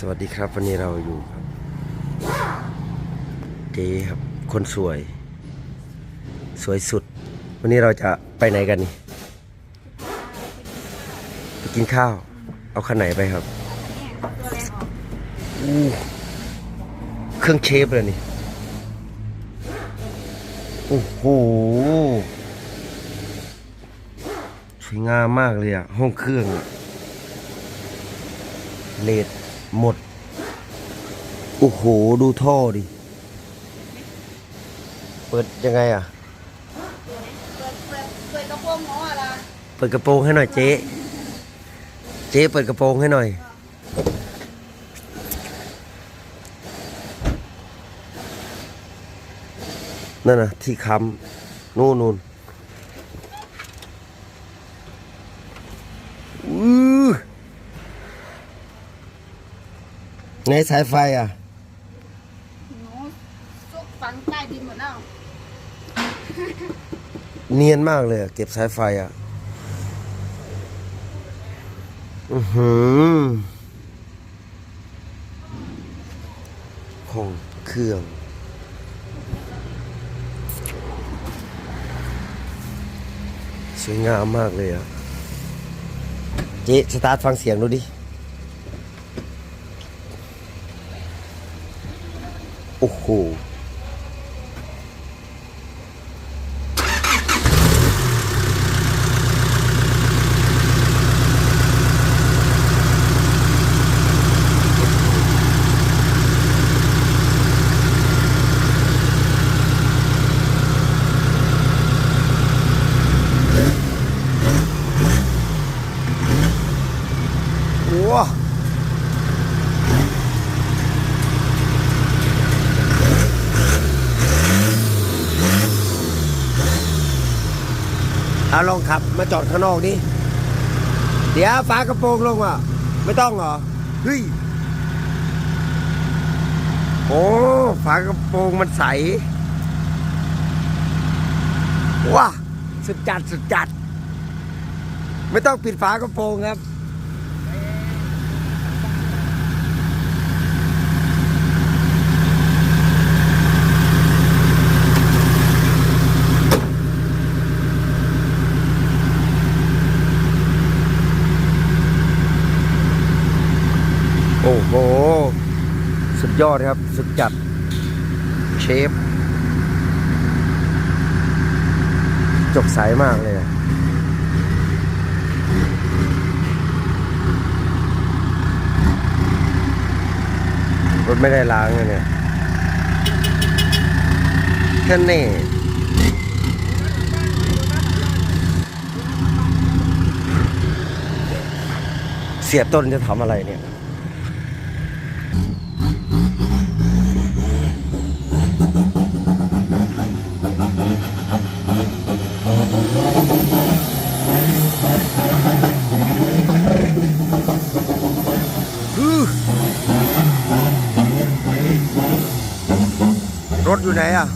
สวัสดีครับวันนี้เราอยู่ครับเจ๊ครับคนสวย สวยสุด วันนี้เราจะไปไหนกันนี่ไปกินข้าว เอาคันไหนไปครับอู้เครื่องเชฟเลยนี่โอ้โหสวยงามมากเลยอะห้องเครื่องเลด หมด โอ้โห ดูท่อดิ เปิดยังไงอะ เปิดเปิดเปิดกระโปรงหมออะไรเปิดกระโปรงให้หน่อยเจ๊ เจ๊เปิดกระโปรงให้หน่อย นั่นน่ะ ที่ค้ำนู่นนู่นอื้อ ไงสายไฟอะ หนูซุกฝังใต้ดินหมดแล้ว เนียนมากเลยอะเก็บสายไฟอะ อือหือห้องเครื่องสวยงามมากเลยอะ เจ๊สตาร์ทฟังเสียงดูดิ โอ้โหว้ เอาลองขับมาจอดข้างนอกดิเดี๋ยวฝากระโปรงลงอะ ไม่ต้องเหรอเฮ้ยโอ้ฝากระโปรงมันใสว้าสุดจัดสุดจัด ไม่ต้องปิดฝากระโปรงครับ โอ้โห สุด ยอดครับ สุดจัด เชฟจกใสมากเลยรถไม่ได้ล้างเลยเนี่ยแค่นี้เสียต้นจะทำอะไรเนี่ย รถอยู่ไหนอะ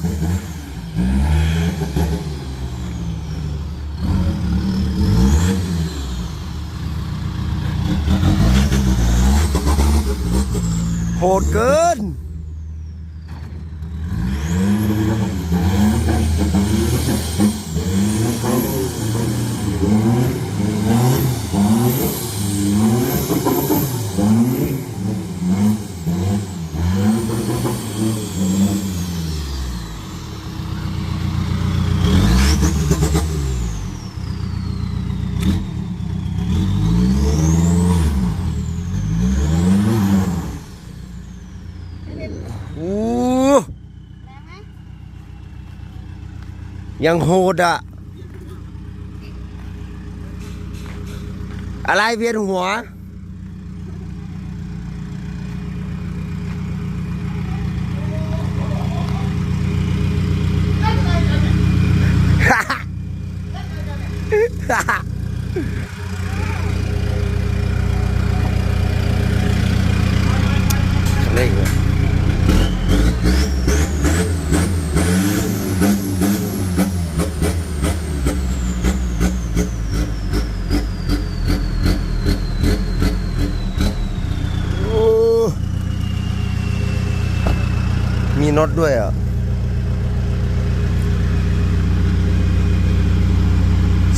โหดเกิน Mm-hmm. ยังโหดอะอะไรเวียนหัว อะไรอีกวะ โอ้ น็อตด้วยอะ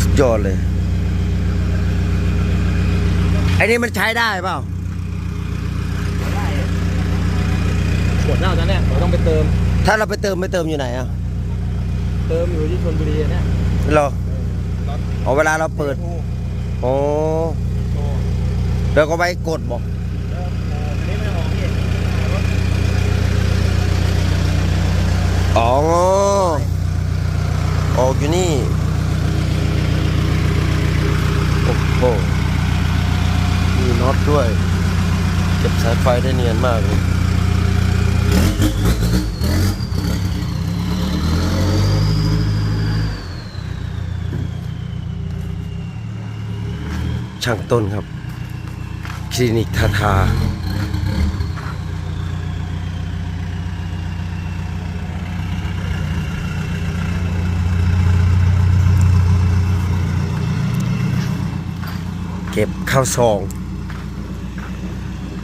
สุดยอดเลยไอ้นี่มันใช้ได้เปล่าหมดแล้วตอนเนี้ยเราต้องไปเติม ถ้าเราไปเติมไม่เติมอยู่ไหนอะเติมอยู่ที่ชลบุรีเนี่ยเหรอเอาเวลาเราเปิดโอ้แล้วก็ไปกดบอก อันนี้ไม่ต้องออกพี่ อ๋อ อยู่นี่ โอ้โห มีน็อตด้วย เก็บสายไฟได้เนียนมากเลยช่างต้นครับ คลินิกทาทา เก็บข้าวซอง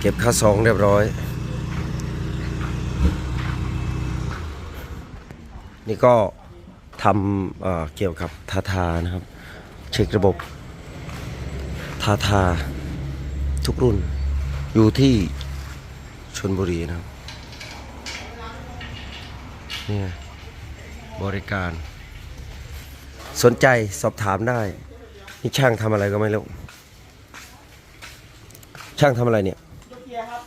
เก็บข้าวซองเรียบร้อย นี่ก็ทำเเกี่ยวกับทาทานะครับ เช็คระบบทาทาทุกรุ่น อยู่ที่ชนบุรีนะครับนี่บริการ สนใจสอบถามได้ นี่ช่างทำอะไรก็ไม่รู้ ช่างทำอะไรเนี่ย ยกเกียร์ครับ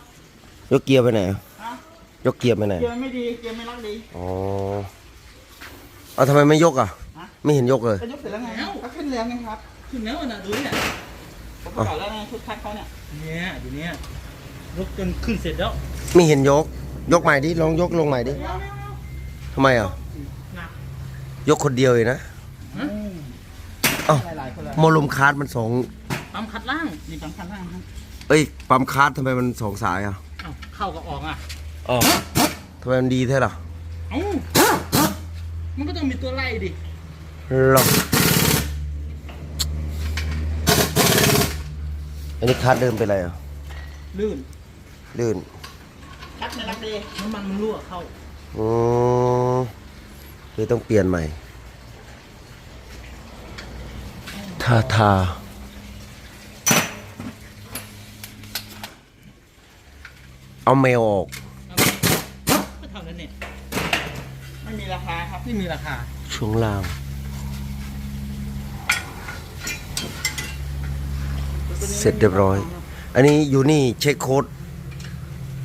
ยกเกียร์ไปไหนอะฮะยกเกียร์ไปไหนเกียร์ไม่ดีเกียร์ไม่รักดี อ๋อเอาทำไมไม่ยกอะ ฮะ ไม่เห็นยกเลย ก็ยกเสร็จแล้วไงก็ขึ้นแล้วไงครับขึ้นแล้วนะดูเนี่ยผมประกอบแล้วไงชุดคัดเขาเนี่ยเนี่ยดูเนี่ยรถจนขึ้นเสร็จแล้วไม่เห็นยก ยกใหม่ดิลองยกลงใหม่ดิทำไมอะหนักยกคนเดียวเองนะเอ้า หลายๆคนเลยโมลุมคาร์ดมันสองปั๊มคัดล่างมีสำคัญมากครับ เอ้ยปั๊มคาร์ดทำไมมันสองสายอะเอ้าเข้ากับออกอะอ๋อทำไมมันดีแท้ล่ะเอ้ามันก็ต้องมีตัวไล่ดิหรออันนี้คาร์ดเดิมเป็นอะไรอะลื่นลื่นคัดไม่รักดีน้ำมันมันรั่วเข้าอ๋อเลยต้องเปลี่ยนใหม่ทาทา เอาเมลออกก็เท่านั้นเนี่ยไม่มีราคาครับไม่มีราคาช่วงล่างเสร็จเรียบร้อย อันนี้อยู่นี่เช็คโค้ด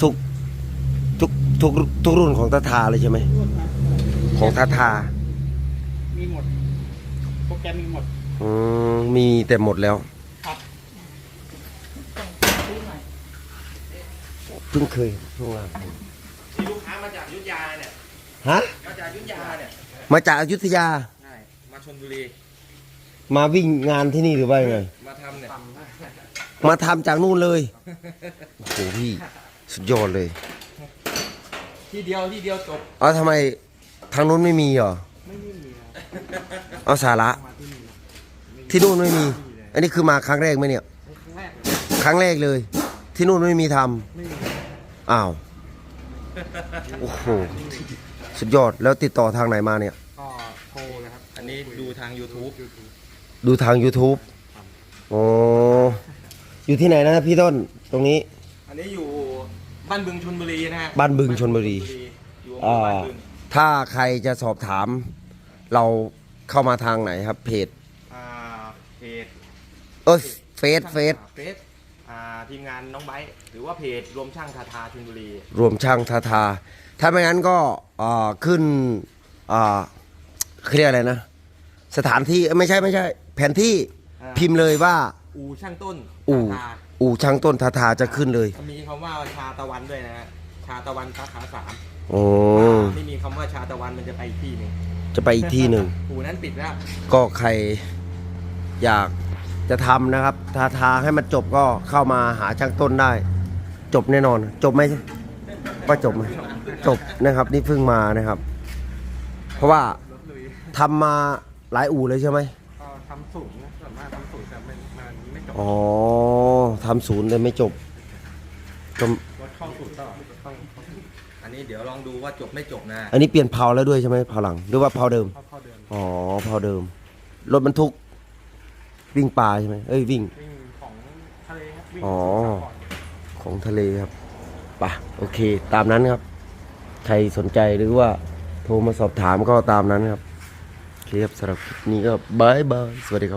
ทุกทุกทุกทุกรุ่นของทาทาเลยใช่ไหมรุ่นนะของทาทา มีหมด โปรแกรมมีหมด อืมมีแต่หมดแล้ว ครับ ซื้อใหม่ เพิ่งเคยช่วงล่างมีลูกค้ามาจากอยุทธยาเนี่ยฮะมาจากอยุทธยาเนี่ยมาจากอยุธยา ใช่มาชลบุรีมาวิ่งงานที่นี่หรือว่ายังไง มาทำเนี่ยมาทำจากนู่นเลยโอ้โหพี่สุดยอดเลย ที่เดียวที่เดียวจบเอาทำไมทางนู้นไม่มีเหรอเอาสาระ ที่นู่นไม่มี อันนี้คือมาครั้งแรกไหมเนี่ย ครั้งแรกเลย ที่นู่นไม่มีทำ อ้าว โอ้โห สุดยอด แล้วติดต่อทางไหนมาเนี่ย ก็โทรนะครับอันนี้ดูทาง YouTube ดูทาง YouTube โอ้อยู่ที่ไหนนะพี่ต้น ตรงนี้ อันนี้อยู่บ้านบึงชลบุรีนะฮะบ้านบึงชลบุรี อยู่อ่าบ้านบึงถ้าใครจะสอบถาม เราเข้ามาทางไหนครับ เพจ อ่าเพจเอยเฟซเฟซเฟซ อ่าทีมงานน้องไบร์ทหรือว่าเพจรวมช่างทาทาชลบุรี รวมช่างทาทา ถ้าไม่งั้นก็อ่าขึ้นอ่าเขาเรียกอะไรนะ สถานที่เอ้ยไม่ใช่ไม่ใช่ แผนที่อ่า พิมพ์เลยว่า อู่ช่างต้นอู่ทาทาอู่ช่างต้นทาทาจะขึ้นเลยมีคำว่าชาตะวันด้วยนะฮะชาตะวันสาขาสามโอ้ไม่มีคำว่าชาตะวันมันจะไปอีกที่หนึ่งจะไปอีกที่หนึ่ง อู่นั้นปิดแล้วก็ใครอยาก จะทำนะครับทาทาให้มันจบก็เข้ามาหาช่างต้นได้ จบแน่นอน จบไหมว่าจบไหมจบนะครับ นี่เพิ่งมานะครับ เพราะว่าทำมาหลายอู่เลยใช่ไหมก็ทำสูงนะส่วนมากทำสูงแต่มันมันไม่จบอ๋อทำศูนย์เลยไม่จบก็รถเข้าสูงตลอดต้องอันนี้เดี๋ยวลองดูว่าจบไม่จบนะอันนี้เปลี่ยนเผาแล้วด้วยใช่ไหมเผาหลังหรือว่าเผาเดิม เข้าเข้าเดิน อ๋อเผาเดิม รถบรรทุก วิ่งปลาใช่ไหมเอ้ยวิ่ง วิ่งของทะเลครับวิ่งอ๋อสามก่อนของทะเลครับไปะโอเค ตามนั้นครับ ใครสนใจหรือว่าโทรมาสอบถามก็ตามนั้นครับ โอเคครับสำหรับคลิปนี้ก็บายบาย สวัสดีครับ